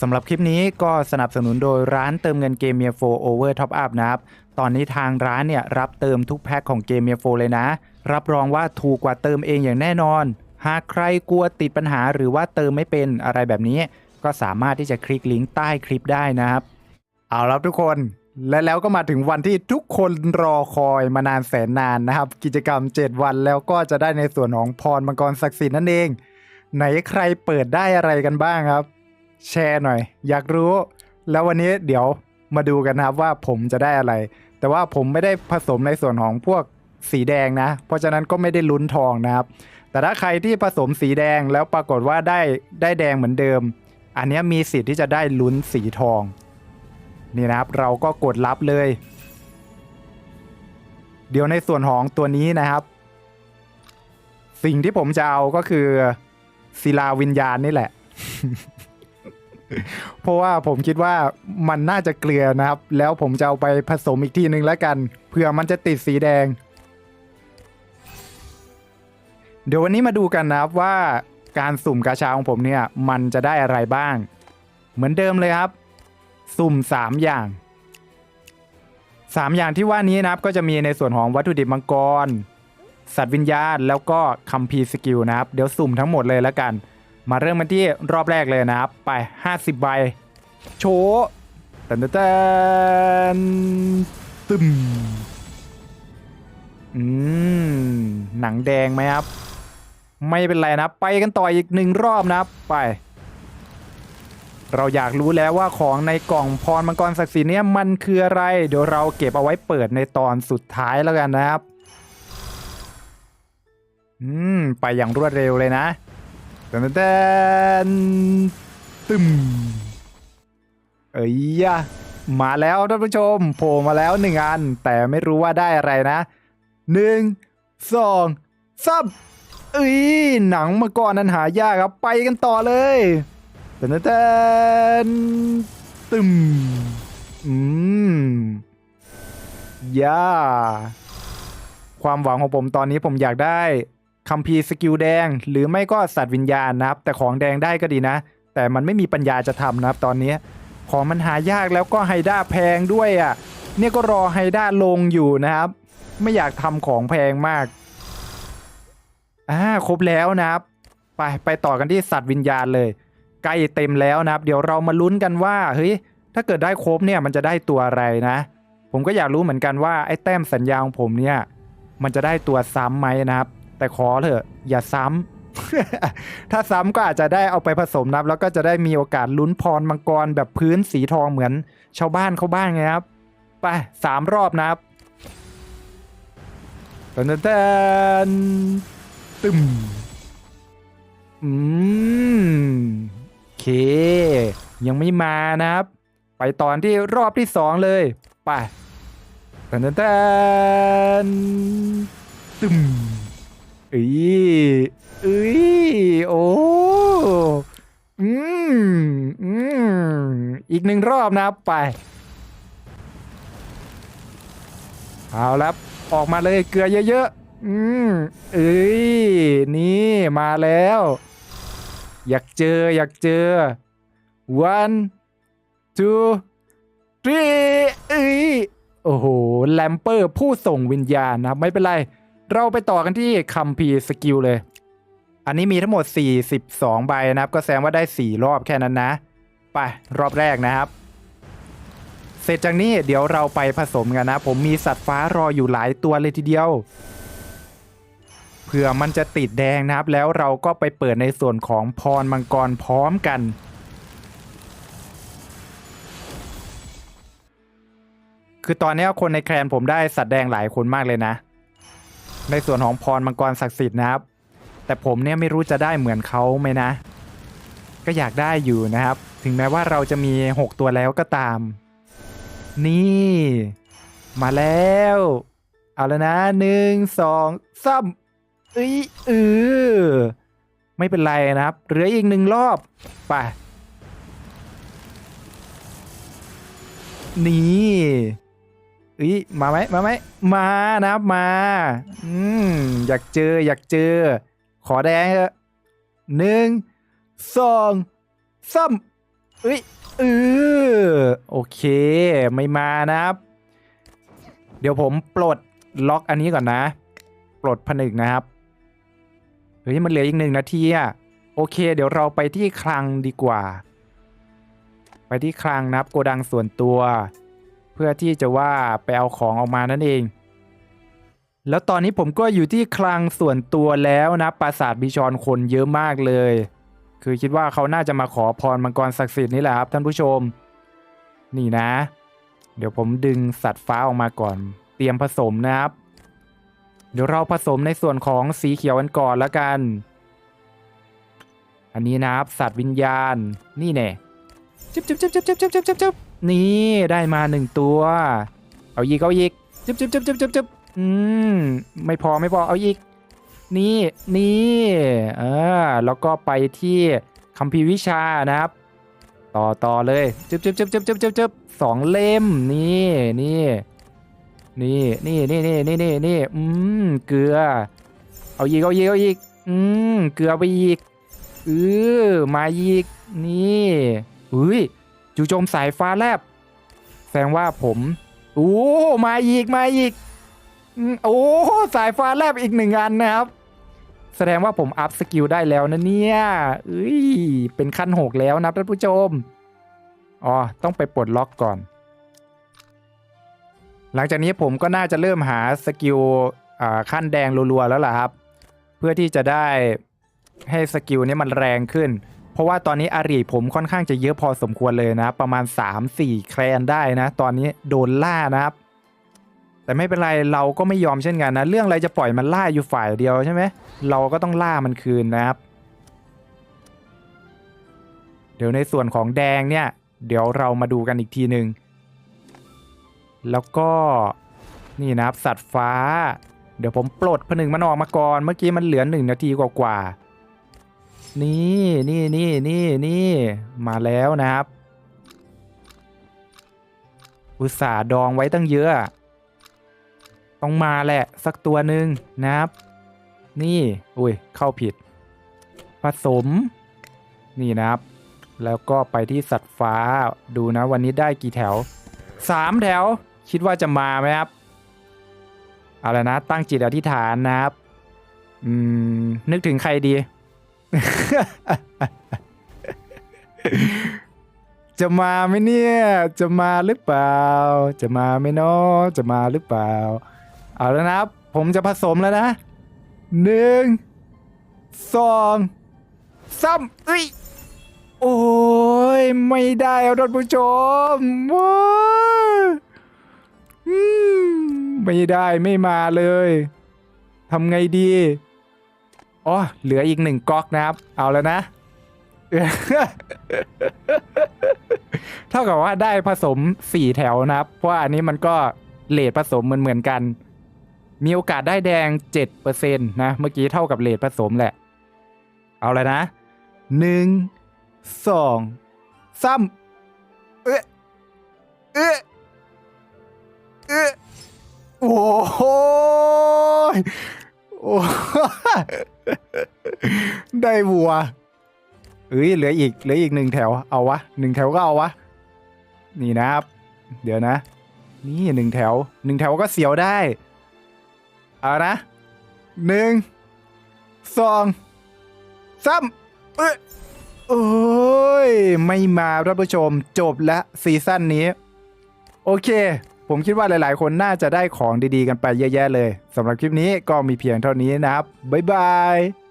สำหรับคลิปนี้ก็สนับสนุนโดยร้านเติมเงินเกมเมียโฟโอเวอร์ท็อปอัพนะครับ ตอนนี้ทางร้านเนี่ย รับเติมทุกแพ็คของเกมเมียโฟเลยนะ รับรองว่าถูกกว่าเติมเองอย่างแน่นอน หากใครกลัวติดปัญหาหรือว่าเติมไม่เป็นอะไรแบบนี้ ก็สามารถที่จะคลิกลิงก์ใต้คลิปได้นะครับ เอาแล้วทุกคนและแล้วก็มาถึงวันที่ทุกคนรอคอยมานานแสนนานนะครับ กิจกรรม 7 วันแล้วก็จะได้ในส่วนของพรมังกรศักดิ์สิทธิ์นั่นเอง ไหนใครเปิดได้อะไรกันบ้างครับ แชร์หน่อย อยากรู้ แล้ววันนี้เดี๋ยวมาดูกันนะครับว่าผมจะได้อะไร แต่ว่าผมไม่ได้ผสมในส่วนของพวกสีแดงนะ เพราะฉะนั้นก็ไม่ได้ลุ้นทองนะครับ แต่ถ้าใครที่ผสมสีแดงแล้วปรากฏว่าได้ได้แดงเหมือนเดิม อันนี้มีสิทธิ์ที่จะได้ลุ้นสีทอง นี่นะครับเราก็กดรับเลย เดี๋ยวในส่วนของตัวนี้นะครับ สิ่งที่ผมจะเอาก็คือศิลาวิญญาณนี่แหละ เพราะว่าผมคิดว่ามันน่าจะเกลือนะครับ แล้วผมจะเอาไปผสมอีกทีนึงแล้วกันเผื่อมันจะติดสีแดง เดี๋ยววันนี้มาดูกันนะครับว่าการสุ่มกาชาของผมเนี่ยมันจะได้อะไรบ้าง เหมือนเดิมเลยครับ สุ่ม 3 อย่าง 3 อย่างที่ว่านี้นะครับก็จะมีในส่วนของวัตถุดิบมังกร สัตว์วิญญาณแล้วก็คัมภีร์สกิลนะครับ เดี๋ยวสุ่มทั้งหมดเลยแล้วกัน มาเริ่มกันที่รอบแรกเลยนะครับ ไป 50 ใบ โชว์ตันตันตันตึมอืม หนังแดงไหมครับ ไม่เป็นไรนะไปกันต่ออีกหนึ่งรอบนะครับไป เราอยากรู้แล้วว่าของในกล่องพรมังกรศักดิ์สิทธิ์เนี่ยมันคืออะไร เดี๋ยวเราเก็บเอาไว้เปิดในตอนสุดท้ายแล้วกันนะครับ อืม ไปอย่างรวดเร็วเลยนะ แตนแตนตึมเอ้ยยะมาแล้วท่านผู้ชมโผล่มาแล้วหนึ่งอัน แต่ไม่รู้ว่าได้อะไรนะหนึ่งสองสามเอ้ยหนังมาก่อนนั้นหายากครับไปกันต่อเลยแตนแตนตึมอืมย่าความหวังของผมตอนนี้ผมอยากได้ คัมภีร์สกิลแดง หรือไม่ก็สัตว์วิญญาณนะครับ แต่ของแดงได้ก็ดีนะ แต่มันไม่มีปัญญาจะทำนะครับตอนนี้ ของมันหายากแล้วก็ไฮด้าแพงด้วยอะ เนี่ยก็รอไฮด้าลงอยู่นะครับ ไม่อยากทำของแพงมากอ่าครบแล้วนะครับ ไปไปต่อกันที่สัตว์วิญญาณเลยใกล้เต็มแล้วนะครับ เดี๋ยวเรามาลุ้นกันว่าเฮ้ยถ้าเกิดได้ครบเนี่ยมันจะได้ตัวอะไรนะ ผมก็อยากรู้เหมือนกันว่าไอ้แต้มสัญญาของผมเนี่ยมันจะได้ตัวซ้ำไหมนะครับ แต่ขอเถอะ อย่าซ้ำถ้าซ้ำก็อาจจะได้เอาไปผสมนับ แล้วก็จะได้มีโอกาสลุ้นพรมังกรแบบพื้นสีทองเหมือน ชาวบ้านเขาบ้างไงครับไปสามรอบนะครับตันตันตึมอืมโอเค ยังไม่มานะครับ ไปตอนที่รอบที่สองเลยไปตันตันตึม อ้ยเอ้ยโอ้อืมอืมอีกหนึ่งรอบนะครับไป เอาแล้วออกมาเลยเกลือเยอะๆอืมเอ้ยนี่มาแล้ว อยากเจออยากเจอ one two three เอ้ยโอ้โห แลมเปอร์ผู้ส่งวิญญาณนะครับ ไม่เป็นไร เราไปต่อกันที่คัมภีร์สกิลเลย อันนี้มีทั้งหมด 42 ใบนะครับ ก็แสดงว่าได้ 4 รอบแค่นั้นนะ ไป รอบแรกนะครับ เสร็จจากนี้เดี๋ยวเราไปผสมกันนะ ผมมีสัตว์ฟ้ารออยู่หลายตัวเลยทีเดียว เผื่อมันจะติดแดงนะครับ แล้วเราก็ไปเปิดในส่วนของพรมังกรพร้อมกันคือตอนนี้คนในแคลนผมได้สัตว์แดงหลายคนมากเลยนะ ในส่วนของพรมังกรศักดิ์สิทธิ์นะครับ แต่ผมเนี่ยไม่รู้จะได้เหมือนเขาไหมนะ ก็อยากได้อยู่นะครับ ถึงแม้ว่าเราจะมี 6 ตัวแล้วก็ตาม นี่ มาแล้ว เอาแล้วนะหนึ่งสองสามเอ้ยเออไม่เป็นไรนะครับเหลืออีกหนึ่งรอบไปนี่ อ้ยมาไหมมาไหมมานะครับมาอืมอยากเจออยากเจอ ขอแดงเถอะหนึ่งสองสามเอ้ยเออโอเคไม่มานะครับ เดี๋ยวผมปลดล็อกอันนี้ก่อนนะ ปลดผนึกนะครับเฮ้ยมันเหลืออีกหนึ่งนาทีอะโอเค เดี๋ยวเราไปที่คลังดีกว่า ไปที่คลังนะครับโกดังส่วนตัว เพื่อที่จะว่าไปเอาของออกมานั่นเอง แล้วตอนนี้ผมก็อยู่ที่คลังส่วนตัวแล้วนะปราสาทบิชอนคนเยอะมากเลย คือคิดว่าเขาน่าจะมาขอพรมังกรศักดิ์สิทธิ์นี่แหละครับท่านผู้ชม นี่นะ เดี๋ยวผมดึงสัตว์ฟ้าออกมาก่อน เตรียมผสมนะครับ เดี๋ยวเราผสมในส่วนของสีเขียวกันก่อนแล้วกัน อันนี้นะครับสัตว์วิญญาณนี่แน่จุ๊บ จุ๊บจุ๊บจุ๊บจุ๊บจุ๊บจุ๊บจุ๊บจุ๊บนี่ได้มาหนึ่งตัว เอาอีกเอาอีกจุ๊บจุ๊บจุ๊บจุ๊บจุ๊บจุ๊บอืมไม่พอไม่พอเอาอีก นี่นี่เออแล้วก็ไปที่คัมภีร์วิชานะครับ ต่อต่อเลยจึ๊บจึ๊บจึ๊บจึ๊บจึ๊บจึ๊บจึ๊บสองเล่มนี่นี่นี่นี่นี่นี่นี่นี่นี่อืมเกลือ เอาอีกเอาอีกเอาอีกอืมเกลือไปอีกเออมาอีกนี่ อุ้ยจู่โจมสายฟ้าแลบ แสดงว่าผมโอ้มาอีกมาอีกโอ้สายฟ้าแลบอีกหนึ่งอันนะครับ แสดงว่าผมอัพสกิลได้แล้วนะเนี่ยเอ้ยเป็นขั้นหกแล้วนะท่านผู้ชมอ๋อต้องไปปลดล็อกก่อน หลังจากนี้ผมก็น่าจะเริ่มหาสกิลขั้นแดงรัวๆแล้วล่ะครับ เพื่อที่จะได้ให้สกิลนี้มันแรงขึ้น เพราะว่าตอนนี้อารีผมค่อนข้างจะเยอะพอสมควรเลยนะ ประมาณ 3-4 แคลนได้นะ ตอนนี้โดนล่านะครับ แต่ไม่เป็นไรเราก็ไม่ยอมเช่นกันนะ เรื่องอะไรจะปล่อยมันล่าอยู่ฝ่ายเดียวใช่ไหมเราก็ต้องล่ามันคืนนะครับ เดี๋ยวในส่วนของแดงเนี่ย เดี๋ยวเรามาดูกันอีกทีหนึ่งแล้วก็นี่นะครับสัตว์ฟ้า เดี๋ยวผมปลดผนึงมันออกมาก่อน เมื่อกี้มันเหลือหนึ่งนาทีกว่าๆ นี่นี่นี่นี่นี่มาแล้วนะครับ อุตส่าห์ดองไว้ตั้งเยอะ ต้องมาแหละสักตัวหนึ่งนะครับ นี่ อุ้ย เข้าผิด ผสม นี่นะครับ แล้วก็ไปที่สัตว์ฟ้าดูนะ วันนี้ได้กี่แถวสามแถว คิดว่าจะมาไหมครับเอาละนะ ตั้งจิตอธิษฐานนะครับ อืม นึกถึงใครดี จะมาไหมเนี่ย จะมาหรือเปล่า จะมาไหมเนาะจะมาหรือเปล่า เอาแล้วนะครับ ผมจะผสมแล้วนะหนึ่งสองสามเอ้ยโอ้ยไม่ได้เอาท่านผู้ชมว้าอืมไม่ได้ไม่มาเลยทำไงดี อ๋อเหลืออีกหนึ่งก๊อกนะครับ เอาแล้วนะ เท่ากับว่าได้ผสมสี่แถวนะครับ เพราะว่าอันนี้มันก็เลทผสมเหมือนเหมือนๆกัน มีโอกาสได้แดง7%นต์นะ เมื่อกี้เท่ากับเลทผสมแหละ เอาเลยนะหนึ่งสองสามเอ๊ะเอ๊ะเอ๊ะโอ้โห โอ้ ได้วัวเอ้ยเหลืออีกเหลืออีกหนึ่งแถวเอาวะหนึ่งแถวก็เอาวะนี่นะครับ เดี๋ยวนะ นี่หนึ่งแถวหนึ่งแถวก็เสียวได้เอานะหนึ่งสองสามเอ้ยโอ้ย ไม่มาท่านผู้ชมจบละซีซั่นนี้ โอเค ผมคิดว่าหลายๆ คนน่าจะได้ของดีๆกันไปเยอะแยะเลยสำหรับคลิปนี้ก็มีเพียงเท่านี้นะครับบ๊ายบาย